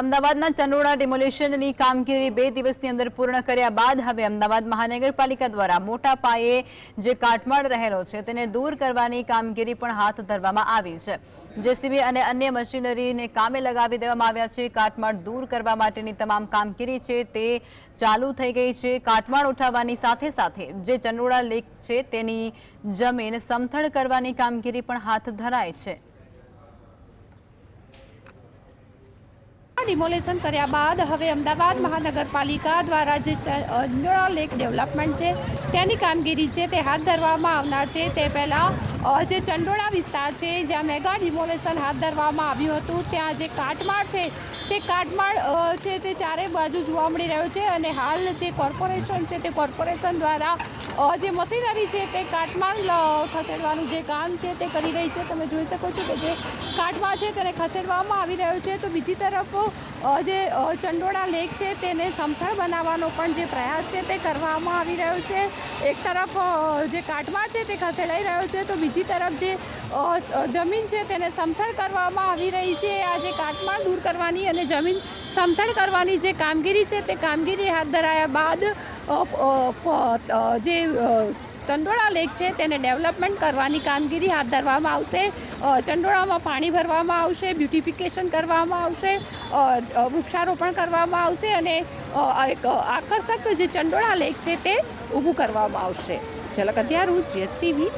અમદાવાદના ચંડોળા ડિમોલિશનની કામગીરી બે દિવસની અંદર પૂર્ણ કર્યા બાદ હવે અમદાવાદ મહાનગરપાલિકા દ્વારા મોટા પાયે જે કાટમાળ રહેલો છે તેને દૂર કરવાની કામગીરી પણ હાથ ધરવામાં આવી છે. જેસીબી અને અન્ય મશીનરીને કામે લગાવી દેવામાં આવ્યા છે. કાટમાળ દૂર કરવા માટેની તમામ કામગીરી છે તે ચાલુ થઈ ગઈ છે. કાટમાળ ઉઠાવવાની સાથે સાથે જે ચંડોળા લેક છે તેની જમીન સમથળ કરવાની કામગીરી પણ હાથ ધરાય છે. ડિમોલેશન કર્યા બાદ હવે અમદાવાદ મહાનગરપાલિકા દ્વારા જે ચંડોળા લેક ડેવલપમેન્ટ છે, તેની કામગીરી છે, તે હાથ ધરવામાં આવનાર છે. તે પહેલાં જે ચંડોળા વિસ્તાર છે, જ્યાં મેગા ડિમોલેશન હાથ ધરવામાં આવ્યું હતું, ત્યાં જે કાટમાળ છે, તે કાટમાળ છે તે ચારે બાજુ જોવા મળી રહ્યો છે અને હાલ જે કોર્પોરેશન છે તે કોર્પોરેશન દ્વારા જે મશીનરી છે તે કાટમાળ ખસેડવાનું જે કામ છે તે કરી રહી છે. તમે જોઈ શકો છો કે જે કાટમાળ છે તેને ખસેડવામાં આવી રહ્યો છે. તો બીજી તરફ જે ચંડોળા લેક છે તેને સમથળ બનાવવાનો પણ જે પ્રયાસ છે તે કરવામાં આવી રહ્યો છે. એક તરફ જે કાટમાળ છે તે ખસેડાઈ રહ્યો છે. તો બીજી તરફ જે જમીન છે તેને સમથળ કરવામાં આવી રહી છે. આ જે કાટમાળ દૂર કરવાની અને જમીન સમથળ કરવાની જે કામગીરી છે તે કામગીરી હાથ ધરાયા બાદ જે ચંડોળા લેક છે તેને ડેવલપમેન્ટ કરવાની કામગીરી હાથ ધરવામાં આવશે. ચંડોળામાં પાણી ભરવામાં આવશે, બ્યુટિફિકેશન કરવામાં આવશે વૃક્ષારોપણ કરવામાં આવશે અને એક આકર્ષક જે ચંડોળા લેક છે તે ઊભું કરવામાં આવશે. ઝલક અત્યારું જીએસટીવી